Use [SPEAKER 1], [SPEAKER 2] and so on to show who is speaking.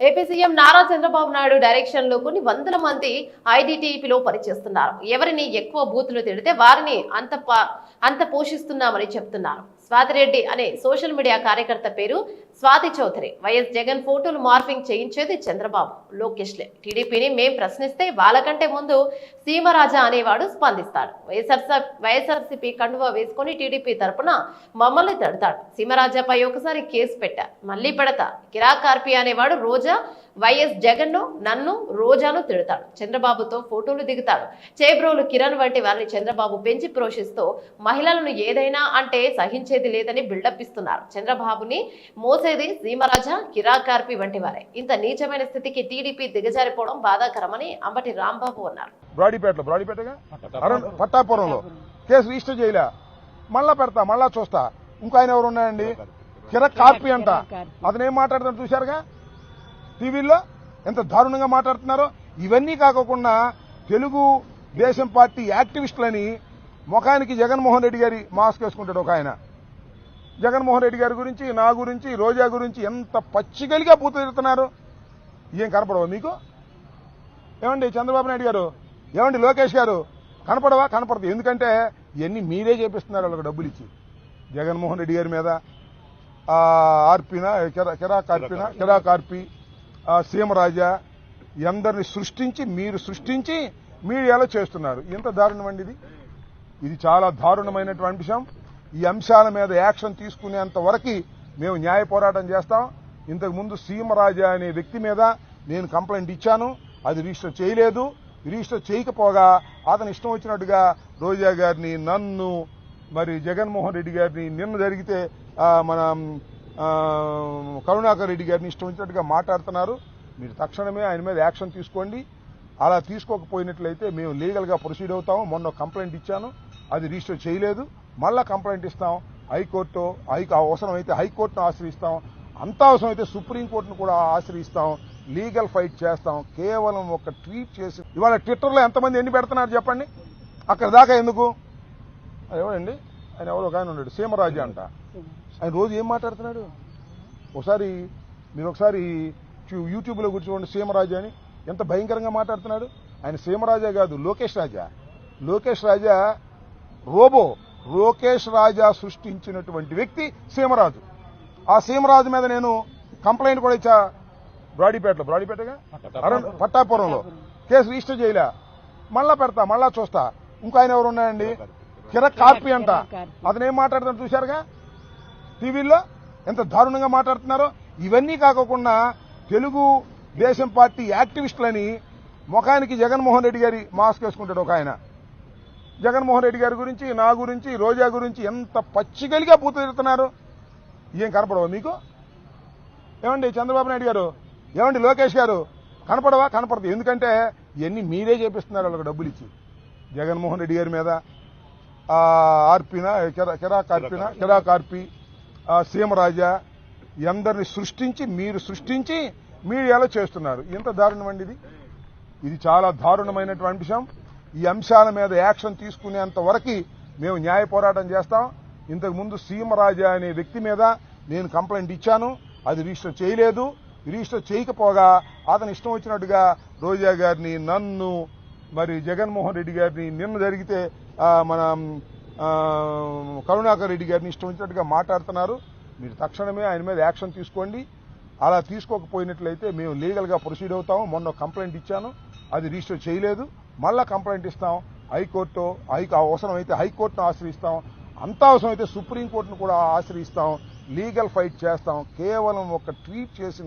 [SPEAKER 1] AP CM Nara Chandrababu Naidu డైరెక్షన్లో కొన్ని వందల మంది ఐడిటీపీలో పనిచేస్తున్నారు. ఎవరిని ఎక్కువ బూతులు తిడితే వారిని అంత అంత పోషిస్తున్నామని చెప్తున్నారు. స్వాతిరెడ్డి అనే సోషల్ మీడియా కార్యకర్త పేరు స్వాతి చౌదరి. వైఎస్ జగన్ ఫోటోలు మార్ఫింగ్ చేయించేది చంద్రబాబు. లోకేష్లే టీడీపీని మేం ప్రశ్నిస్తే వాళ్ళకంటే ముందు సీమరాజా అనేవాడు స్పందిస్తాడు. వైఎస్ఆర్ వైఎస్ఆర్సీపీ కండువా వేసుకొని టీడీపీ తరపున మమ్మల్ని తడతాడు. సీమరాజాపై ఒకసారి కేసు పెట్టా. మళ్ళీ పెడతా. కిరాకార్పి అనేవాడు రోజా వైఎస్ జగన్ను నన్ను రోజాను తిడతాడు. చంద్రబాబుతో ఫోటోలు దిగుతాడు. చేబ్రోలు కిరణ్ వంటి వారిని చంద్రబాబు పెంచి పోషిస్తూ మహిళలను ఏదైనా అంటే సహించేది లేదని బిల్డప్ ఇస్తున్నారు. చంద్రబాబుని మోసేది సీమరాజా కిరాకార్పి వంటి వారే. ఇంత నీచమైన స్థితికి టీడీపీ దిగజారిపోవడం బాధాకరమని అంబటి రాంబాబు అన్నారు.
[SPEAKER 2] బ్రాడీపేటలో బ్రాడీపేటగా? అరుణ్ పట్టాపురంలో. కేసు రిజిస్టర్ చేయలే. మళ్ళా పెడతా మళ్ళా చూస్తా. ఇంకో ఆయన ఎవరు ఉన్నాయండి కిరక్ కార్పి అంట. అతను ఏం మాట్లాడుతున్నాడు చూశారుగా? టీవీల్లో ఎంత దారుణంగా మాట్లాడుతున్నారో ఇవన్నీ కాకోకుండా తెలుగు దేశం పార్టీ యాక్టివిస్టులని ముఖానికి జగన్మోహన్ రెడ్డి గారి మాస్క్ వేసుకుంటాడు ఒక ఆయన. జగన్మోహన్ రెడ్డి గారి గురించి నా గురించి రోజా గురించి ఎంత పచ్చిగలిగా పూతుతున్నారు ఏం కనపడవా మీకు? ఏమండి చంద్రబాబు నాయుడు గారు? ఏమండి లోకేష్ గారు? కనపడవా? కనపడదు. ఎందుకంటే ఇవన్నీ మీరే చేపిస్తున్నారు వాళ్ళకి డబ్బులు ఇచ్చి జగన్మోహన్ రెడ్డి గారి మీద ఆర్పిన కిరా కిరా కార్పిన కిరా కార్పి ఆ, సీమరాజా అందరిని సృష్టించి మీరు సృష్టించి మీడియాలో చేస్తున్నారు. ఎంత దారుణం అండి ఇది. ఇది చాలా దారుణమైనటువంటి అంశం. ఈ అంశాల మీద యాక్షన్ తీసుకునేంత వరకు మేము న్యాయ పోరాటం చేస్తాం. ఇంతకుముందు సీమరాజా అనే వ్యక్తి మీద నేను కంప్లైంట్ ఇచ్చాను. అది రిజిస్టర్ చేయలేదు. రిజిస్టర్ చేయకపోగా అతను ఇష్టం వచ్చినట్టుగా రోజా గారిని నన్ను మరి జగన్మోహన్ రెడ్డి గారిని నిన్న జరిగితే మన కరుణాకర్ రెడ్డి గారిని ఇష్టం వచ్చినట్టుగా మాట్లాడుతున్నారు. మీరు తక్షణమే ఆయన మీద యాక్షన్ తీసుకోండి. అలా తీసుకోకపోయినట్లయితే మేము లీగల్గా ప్రొసీడ్ అవుతాము. మొన్న కంప్లైంట్ ఇచ్చాను. అది రిజిస్టర్ చేయలేదు. మళ్ళా కంప్లైంట్ ఇస్తాం. హైకోర్టు హై అవసరమైతే హైకోర్టును ఆశ్రయిస్తాం. అంత అవసరమైతే సుప్రీంకోర్టును కూడా ఆశ్రయిస్తాం. లీగల్ ఫైట్ చేస్తాం. కేవలం ఒక ట్వీట్ చేసి ఇవాళ ట్విట్టర్లో ఎంతమంది ఎన్ని పెడుతున్నారు చెప్పండి? అక్కడ దాకా ఎందుకు? ఎవరండి ఆయన ఎవరో ఒక ఆయన ఉన్నాడు. సీమరాజు అంట. ఆయన రోజు ఏం మాట్లాడుతున్నాడు? ఒకసారి మీరు ఒకసారి యూట్యూబ్లో కూర్చోండి సీమరాజు అని. ఎంత భయంకరంగా మాట్లాడుతున్నాడు? ఆయన సీమరాజా కాదు లోకేష్ రాజా. లోకేష్ రాజా రోబో. లోకేష్ రాజా సృష్టించినటువంటి వ్యక్తి సీమరాజు. ఆ సీమరాజు మీద నేను కంప్లైంట్ కూడా ఇచ్చా. బ్రాడీపేటలో. బ్రాడీపేటగా? పట్టాపురంలో. కేసు రిజిస్టర్ చేయలే. మళ్ళా పెడతా మళ్ళా చూస్తా. ఇంకో ఆయన ఎవరు ఉన్నాయండి? కిరక్ కార్పి అంట. అతను ఏం మాట్లాడుతున్నాడు చూశారుగా? టీవీల్లో ఎంత దారుణంగా మాట్లాడుతున్నారో ఇవన్నీ కాకోకుండా తెలుగు దేశం పార్టీ యాక్టివిస్టులని ముఖానికి జగన్మోహన్ రెడ్డి గారి మాస్క్ వేసుకుంటాడు ఒక ఆయన. జగన్మోహన్ రెడ్డి గారి గురించి నా గురించి రోజా గురించి ఎంత పచ్చిగలిగా పూతుతున్నారు ఏం కనపడవా మీకు? ఏమండి చంద్రబాబు నాయుడు గారు? ఏమండి లోకేష్ గారు? కనపడవా? కనపడదు. ఎందుకంటే ఇవన్నీ మీరే చేపిస్తున్నారు వాళ్ళకి డబ్బులు ఇచ్చి. జగన్మోహన్ రెడ్డి గారి మీద ఆర్పిన కిరా కిరా కార్పిన కిరా కార్పి సీమరాజా ఎందరిని సృష్టించి మీరు సృష్టించి మీడియాలో చేస్తున్నారు. ఇంత దారుణం అండి ఇది? ఇది చాలా దారుణమైనటువంటి అంశం. ఈ అంశాల మీద యాక్షన్ తీసుకునేంత వరకు మేము న్యాయ పోరాటం చేస్తాం. ఇంతకు ముందు సీమరాజా అనే వ్యక్తి మీద నేను కంప్లైంట్ ఇచ్చాను. అది రిజిస్టర్ చేయలేదు. రిజిస్టర్ చేయకపోగా అతను ఇష్టం వచ్చినట్టుగా రోజా గారిని నన్ను మరి జగన్మోహన్ రెడ్డి గారిని నిన్న జరిగితే మన కరుణాకర్ రెడ్డి గారిని ఇష్టం వచ్చినట్టుగా మాట్లాడుతున్నారు. మీరు తక్షణమే ఆయన మీద యాక్షన్ తీసుకోండి. అలా తీసుకోకపోయినట్లయితే మేము లీగల్గా ప్రొసీడ్ అవుతాము. మొన్న కంప్లైంట్ ఇచ్చాను. అది రిజిస్టర్ చేయలేదు. మళ్ళా కంప్లైంట్ ఇస్తాం. హైకోర్టు హై అవసరమైతే హైకోర్టును ఆశ్రయిస్తాం. అంత అవసరమైతే సుప్రీంకోర్టును కూడా ఆశ్రయిస్తాం. లీగల్ ఫైట్ చేస్తాం. కేవలం ఒక ట్వీట్ చేసిన